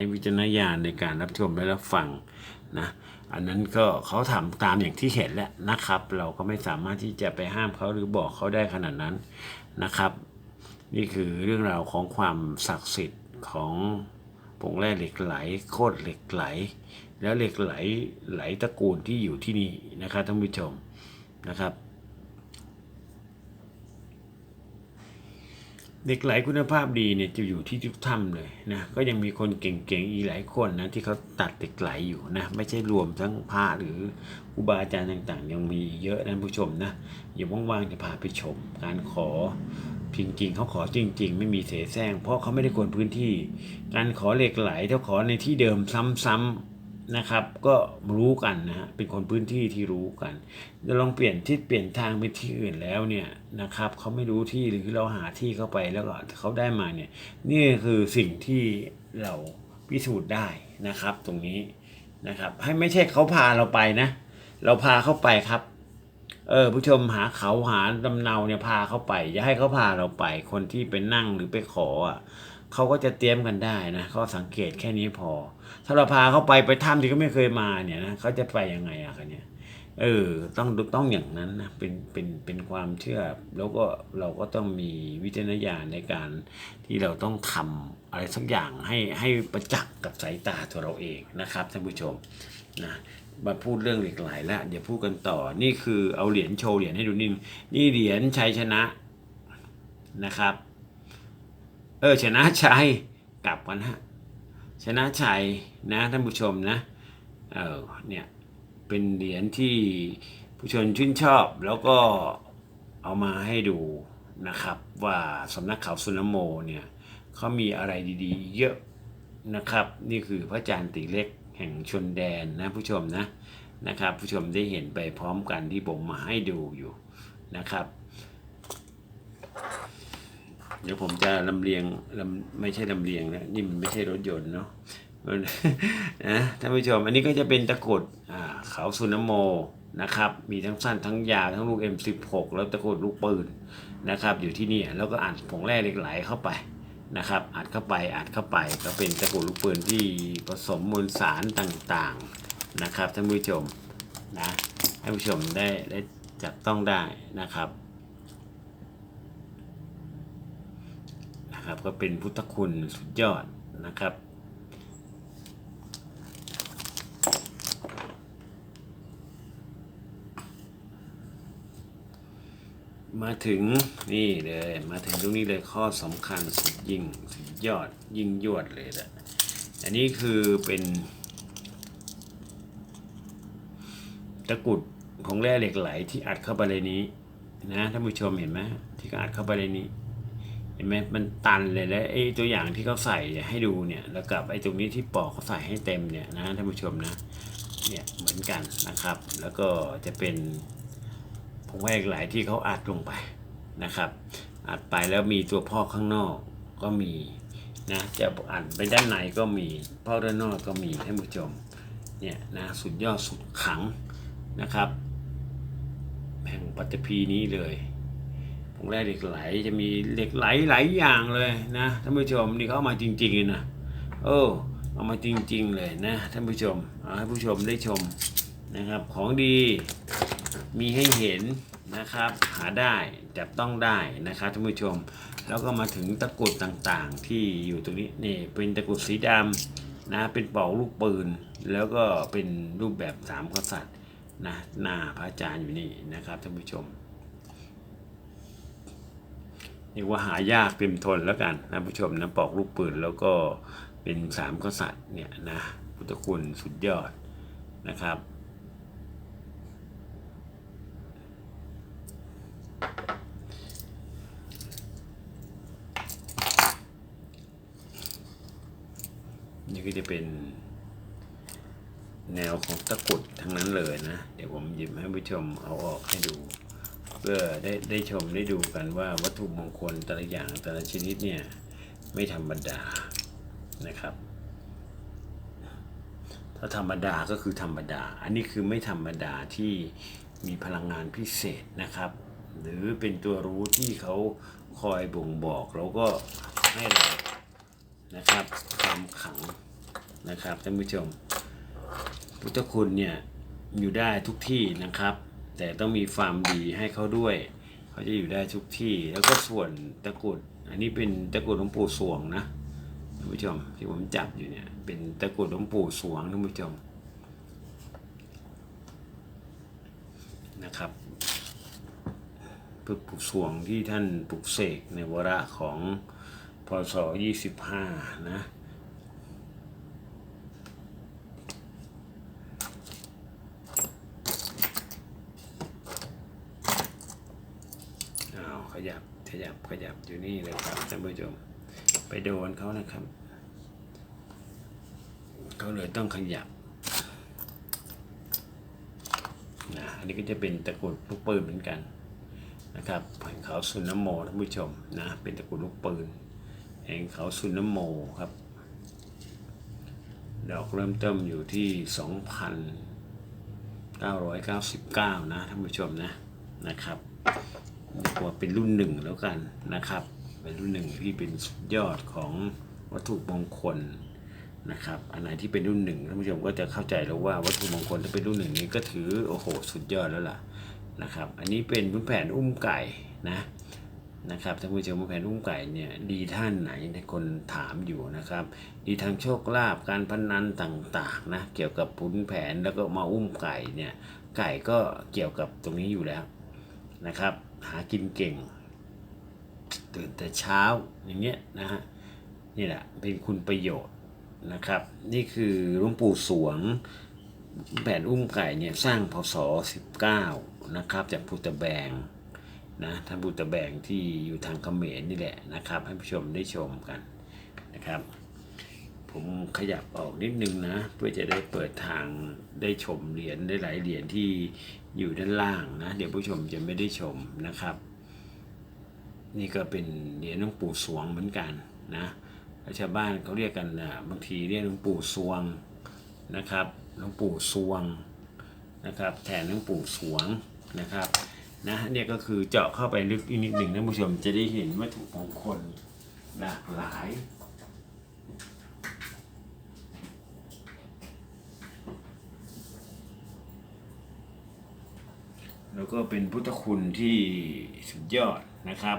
ใช้วิจารณญาณในการรับชมและรับฟังนะอันนั้นก็เขาทำตามอย่างที่เห็นแหละนะครับ เราก็ไม่สามารถที่จะไปห้ามเขาหรือบอกเขาได้ขนาดนั้นนะครับ นี่คือเรื่องราวของความศักดิ์สิทธิ์ของผงแร่เหล็กไหลโคตรเหล็กไหล แล้วเหล็กไหลไหลตระกูลที่อยู่ที่นี่นะครับท่านผู้ชมนะครับ เด็กไหลคุณภาพดีเนี่ยจะอยู่ที่ทุกถ้ำเลยนะก็ยังมีคนเก่งๆอีกหลายคนนะที่เขาตัดเด็กไหลอยู่นะไม่ใช่รวมทั้งพระหรือครูบาอาจารย์ต่างๆ ยังมีเยอะนะผู้ชมนะอย่าว่างๆจะพาไปชม การขอจริงๆเขาขอจริง ๆ ไม่มีเสแสร้งเพราะเขาไม่ได้กวนพื้นที่ การขอเหล็กไหลถ้าขอในที่เดิมซ้ำๆ นะครับ ก็รู้กันนะฮะเป็นคนพื้นที่ที่รู้กันจะลองเปลี่ยนทิศเปลี่ยนทางไปที่อื่นแล้วเนี่ยนะครับเขาไม่รู้ที่หรือเราหาที่เข้าไปแล้วก็เขาได้มาเนี่ยนี่คือสิ่งที่เราพิสูจน์ได้นะครับ ตรงนี้นะครับ ให้ไม่ใช่เขาพาเราไปนะ เราพาเขาไปครับ เออผู้ชมหาเขาหาลำเนาเนี่ยพาเขาไปอย่าให้เขาพาเราไป คนที่ไปนั่งหรือไปขออะ เขาก็จะเตรียมกันได้นะเขาสังเกตแค่นี้พอ ถ้าเราพาเขาไปไปถ้ำที่เขาไม่เคยมาเนี่ยนะเขาจะไปยังไงอะกันเนี่ยเออต้องต้องอย่างนั้นนะเป็นเป็นเป็นความเชื่อ แล้วก็เราก็ต้องมีวิจารณญาณในการที่เราต้องทำอะไรสักอย่างให้ให้ประจักษ์กับสายตาตัวเราเองนะครับท่านผู้ชมนะมาพูดเรื่องเหล็กไหลแล้วเดี๋ยวพูดกันต่อนี่คือเอาเหรียญโชว์เหรียญให้ดูนี่นี่เหรียญชัยชนะนะครับ เออชนะชัยกลับกันฮะชนะชัยนะท่านผู้ชมนะเออเนี่ยเป็นเหรียญที่ผู้ชนชื่นชอบแล้วก็เอามาให้ดูนะครับ ว่าสำนักข่าวสุนโมเนี่ยเขามีอะไรดีๆ เยอะนะครับ นี่คือพระอาจารย์ติเล็กแห่งชนแดนนะผู้ชมนะนะครับ ผู้ชมได้เห็นไปพร้อมกันที่ผมมาให้ดูอยู่นะครับ เดี๋ยวผมจะลำเลียงลำไม่ใช่ลำเลียงนะนี่มันไม่ใช่รถยนต์เนาะนะท่านผู้ชมอันนี้ก็จะเป็นตะกรุดอ่าเขาสุนโมนะครับมีทั้งสั้นทั้งยาวทั้งลูก M16 แล้วตะกรุดลูกปืนนะครับ อยู่ที่นี่แล้วก็อัดผงแร่เหล็กไหลเข้าไปนะครับ อัดเข้าไปอัดเข้าไปก็เป็นตะกรุดลูกปืนที่ผสมมวลสารต่างๆนะครับท่านผู้ชมนะท่านผู้ชมได้ได้จับต้องได้นะครับ นะครับ ก็เป็นพุทธคุณสุดยอดนะครับ มาถึงนี่เลยมาถึงตรงนี้เลยข้อสำคัญสุดยิ่งสุดยอดยิ่งยวดเลยแหละอันนี้คือเป็นตะกุดของแร่เหล็กไหลที่อัดเข้าไปในนี้นะท่านผู้ชมเห็นไหมที่อัดเข้าไปในนี้ เห็นไหมมันตันเลยแล้วไอ้ตัวอย่างที่เขาใส่ให้ดูเนี่ยแล้วกับไอ้ตรงนี้ที่ปอกเขาใส่ให้เต็มเนี่ยนะท่านผู้ชมนะเนี่ยเหมือนกันนะครับ แล้วก็จะเป็นผงแร่เหล็กหลที่เขาอัดลงไปนะครับอัดไปแล้วมีตัวพ่อข้างนอกก็มีนะจะอัดไปด้านในก็มีพ่อด้านนอกก็มีท่านผู้ชมเนี่ยนะสุดยอดสุดขังนะครับแห่งปัตตภีนี้เลย ผงแร่เหล็กไหลจะมีเหล็กไหลหลายอย่างเลยนะท่านผู้ชมนี่เขาเอามาจริงๆเลยนะโอ้เอามาจริง ๆ เลยนะท่านผู้ชมเอาให้ผู้ชมได้ชมนะครับ ของดีมีให้เห็นนะครับ หาได้จับต้องได้นะครับท่านผู้ชม แล้วก็มาถึงตะกรุดต่างๆ ที่อยู่ตรงนี้นี่เป็นตะกรุดสีดำนะเป็นปอกลูกปืน แล้วก็เป็นรูปแบบสามกษัตริย์นะหน้าพระอาจารย์อยู่นี่นะครับท่านผู้ชม เรียกว่าหายากเต็มทนแล้วกันนะผู้ชมนะปอกลูกปืนแล้วก็เป็นสามกษัตริย์เนี่ยนะพุทธคุณสุดยอดนะครับนี่ก็จะเป็นแนวของตะกุดทั้งนั้นเลยนะ เดี๋ยวผมหยิบให้ผู้ชมเอาออกให้ดู เพื่อได้ได้ชมได้ดูกันว่าวัตถุมงคลแต่ละอย่างแต่ละชนิดเนี่ยไม่ธรรมดานะครับ ถ้าธรรมดาก็คือธรรมดา อันนี้คือไม่ธรรมดาที่มีพลังงานพิเศษนะครับ หรือเป็นตัวรู้ที่เขาคอยบ่งบอกแล้วก็ให้เรานะครับความขังนะครับท่านผู้ชม พุทธคุณเนี่ยอยู่ได้ทุกที่นะครับ แต่ต้องมีความดีให้เขาด้วย เขาจะอยู่ได้ทุกที่ แล้วก็ส่วนตะกุด อันนี้เป็นตะกุดหลวงปู่สวงนะท่านผู้ชมที่ผมจับอยู่เนี่ย เป็นตะกุดหลวงปู่สวงท่านผู้ชมนะครับปลุกสวงที่ท่านปลุกเสกในวาระของพศ25 นะ อ้าวข ยับขยับขยับอยู่นี่เลยครับท่านผู้ชมไปโดนเขานะครับเขาเลยต้องขยับนะอันนี้ก็จะเป็นตะกุดลูกปืนเหมือนกันนะครับแห่งเขาสุนโมท่านผู้ชมนะเป็นตะกุดลูกปืนแห่งเขาสุนโมครับ ดอกเริ่มต้นอยู่ที่ 2,999 นะท่านผู้ชมนะนะครับ เรียกว่าเป็นรุ่นหนึ่งแล้วกันนะครับ เป็นรุ่นหนึ่งที่เป็นสุดยอดของวัตถุมงคลนะครับ อันไหนที่เป็นรุ่นหนึ่งท่านผู้ชมก็จะเข้าใจแล้วว่าวัตถุมงคลที่เป็นรุ่นหนึ่งนี้ก็ถือโอ้โหสุดยอดแล้วล่ะนะครับ อันนี้เป็นพื้นแผ่นอุ้มไก่นะนะครับท่านผู้ชมพื้นแผ่นอุ้มไก่เนี่ยดีท่านไหนในคนถามอยู่นะครับ ดีทางโชคลาภการพนันต่างๆนะเกี่ยวกับพื้นแผนแล้วก็มาอุ้มไก่เนี่ยไก่ก็เกี่ยวกับตรงนี้อยู่แล้วนะครับ หากินเก่ง ตื่นแต่เช้าอย่างเงี้ยนะฮะนี่แหละเป็นคุณประโยชน์นะครับ นี่คือหลวงปู่สวงแผ่นอุ้มไก่เนี่ยสร้างพศ 19 นะครับ จากพุทธแบงนะท่านพุทธแบงที่อยู่ทางเขมรนี่แหละนะครับ ให้ผู้ชมได้ชมกันนะครับ ผมขยับออกนิดนึงนะ เพื่อจะได้เปิดทางได้ชมเหรียญได้หลายเหรียญที่อยู่ด้านล่างนะ เดี๋ยวผู้ชมจะไม่ได้ชมนะครับ นี่ก็เป็นเหรียญหลวงปู่สวงเหมือนกันนะชาวบ้านเขาเรียกกันนะบางทีเรียกหลวงปู่สวงนะครับหลวงปู่สวงนะครับ แทนหลวงปู่สวงนะครับนะเนี่ยก็คือเจาะเข้าไปลึกอีกนิดหนึ่งท่านผู้ชมจะได้เห็นวัตถุมงคลหลากหลาย แล้วก็เป็นพุทธคุณที่สุดยอดนะครับ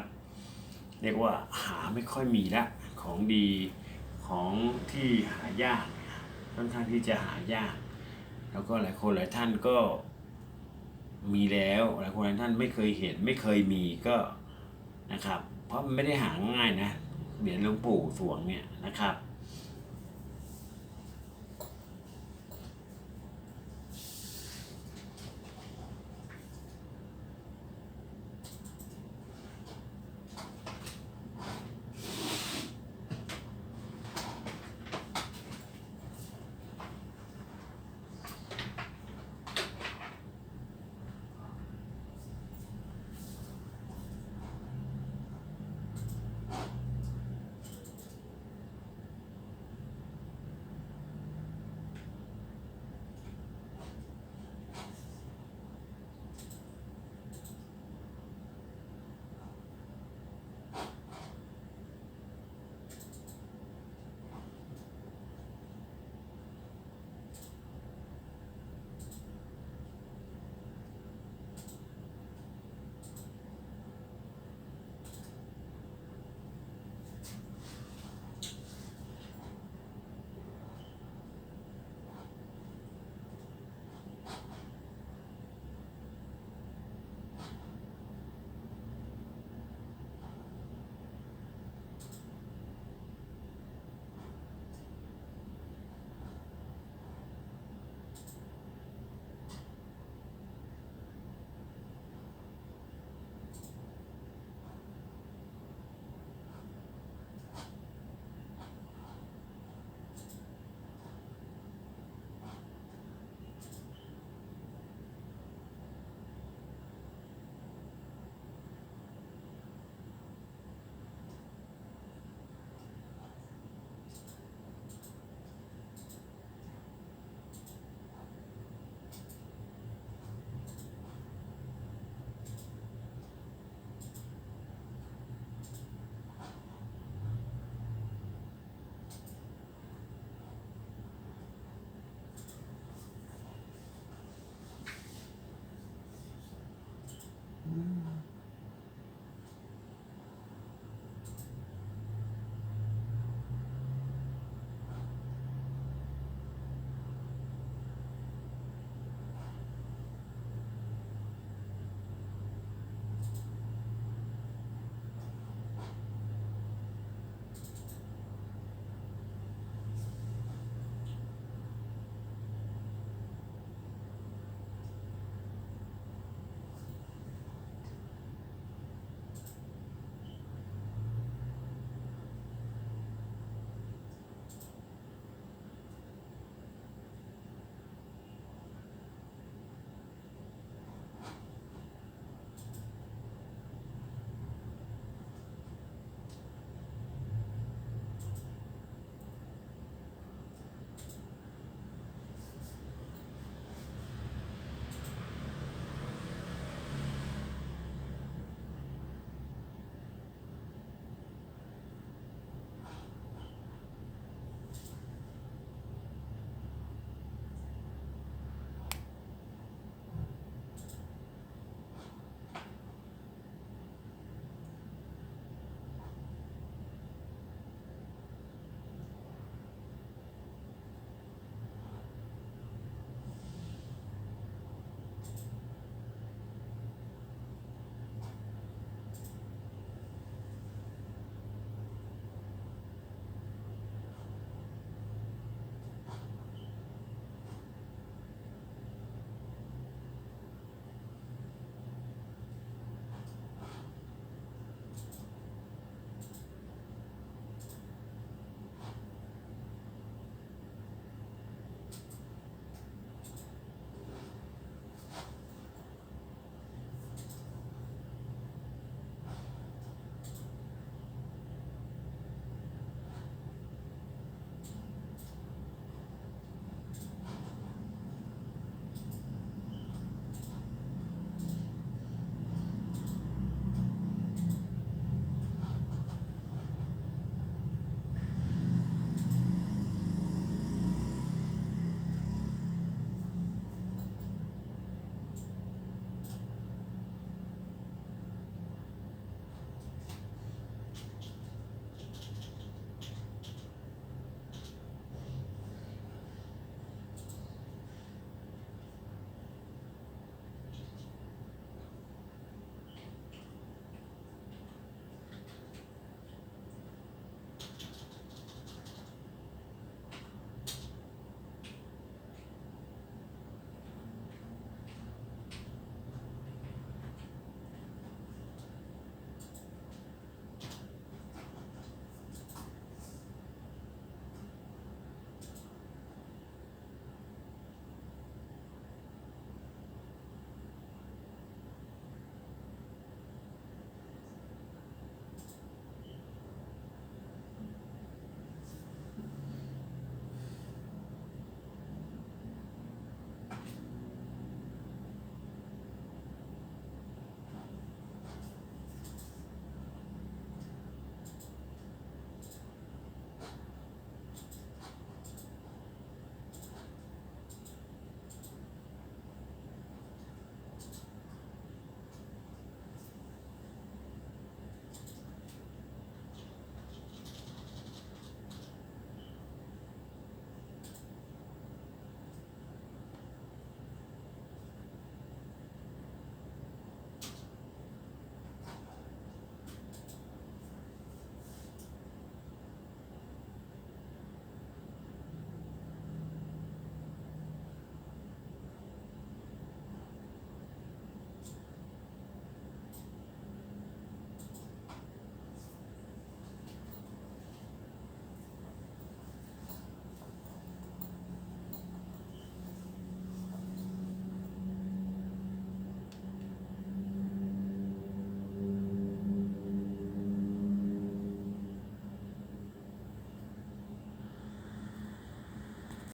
เรียกว่าหาไม่ค่อยมีละของดีของที่หายากค่อนข้างที่จะหายาก แล้วก็หลายคนหลายท่านก็มีแล้วหลายคนหลายท่านไม่เคยเห็นไม่เคยมีก็นะครับ เพราะมันไม่ได้หาง่ายนะเหรียญหลวงปู่สวงเนี่ยนะครับ